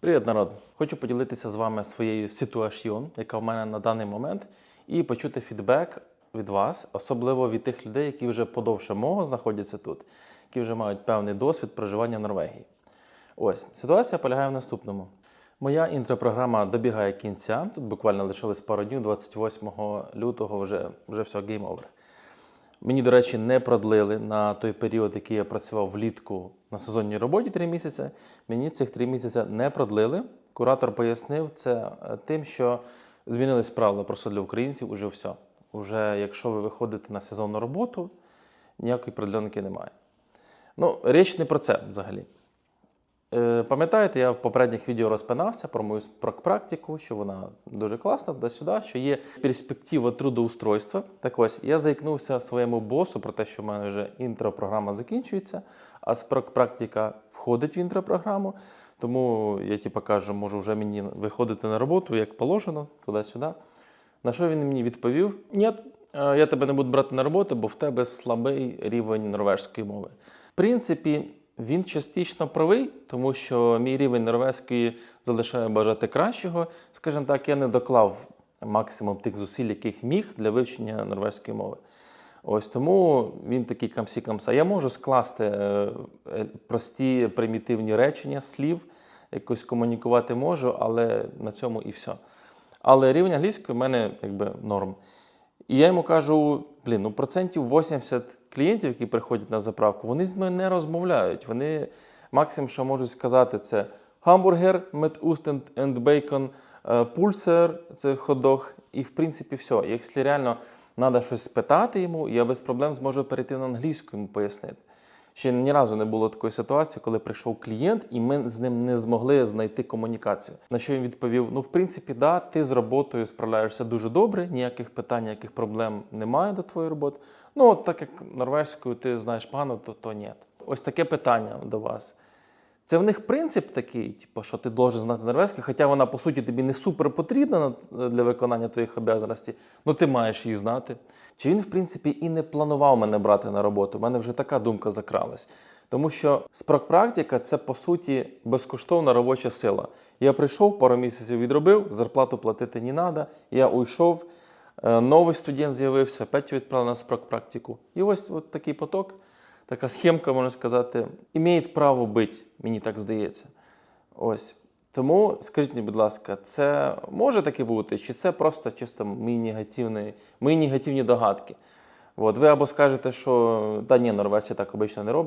Привіт, народ! Хочу поділитися з вами своєю ситуацією, яка в мене на даний момент, і почути фідбек від вас, особливо від тих людей, які вже подовше мого знаходяться тут, які вже мають певний досвід проживання в Норвегії. Ось ситуація полягає в наступному. Моя інтропрограма добігає кінця. Тут буквально лишилось пару днів, 28 лютого вже, вже все, гейм овер. Мені, до речі, не продлили на той період, який я працював влітку на сезонній роботі 3 місяці. Мені цих 3 місяці не продлили. Куратор пояснив це е, тим, що змінились правила просто для українців. Уже все. Уже якщо ви виходите на сезонну роботу, ніякої продленки немає. Ну, річ не про це взагалі. Е, Пам'ятаєте, я в попередніх відео розпинався про мою практику, що вона дуже класна, туди-сюди, що є перспектива трудоустройства. Так ось я заікнувся своєму босу про те, що в мене вже інтропрограма закінчується, а практика входить в інтропрограму. Тому я типу, кажу, можу вже мені виходити на роботу, як положено, туди-сюди. На що він мені відповів: Ні, е, я тебе не буду брати на роботу, бо в тебе слабий рівень норвежської мови. В принципі, він частично правий, тому що мій рівень норвезької залишає бажати кращого. Скажімо так, я не доклав максимум тих зусиль, яких міг для вивчення норвезької мови. Ось тому він такий камсі камса. Я можу скласти е, е, прості примітивні речення слів, якось комунікувати можу, але на цьому і все. Але рівень англійської в мене якби норм. І я йому кажу: блін, ну процентів 80 клієнтів, які приходять на заправку, вони з мною не розмовляють. Вони максимум, що можуть сказати, це гамбургер, медустенд енд бейкон, пульсер, це ходох, і в принципі все. Якщо реально треба щось спитати йому, я без проблем зможу перейти на англійську йому пояснити. Ще ні разу не було такої ситуації, коли прийшов клієнт, і ми з ним не змогли знайти комунікацію. На що він відповів: Ну, в принципі, да, ти з роботою справляєшся дуже добре, ніяких питань, ніяких проблем немає до твоєї роботи. Ну, так як норвежською ти знаєш погано, то то ні. Ось таке питання до вас. Це в них принцип такий, типу, що ти должен знати норвезький, хоча вона, по суті, тобі не супер потрібна для виконання твоїх обов'язків, ну ти маєш її знати. Чи він, в принципі, і не планував мене брати на роботу? У мене вже така думка закралась. Тому що спрактика це по суті безкоштовна робоча сила. Я прийшов, пару місяців відробив, зарплату платити не треба. Я уйшов, е, новий студент з'явився, опять відправили на спрактику. І ось от такий поток, така схемка, можна сказати, імеє право бути, мені так здається. Ось. Тому скажіть мені, будь ласка, це може таке бути, чи це просто чисто мої негативні, мої негативні догадки? От, ви або скажете, що та ні, норвежці так обично не роблять.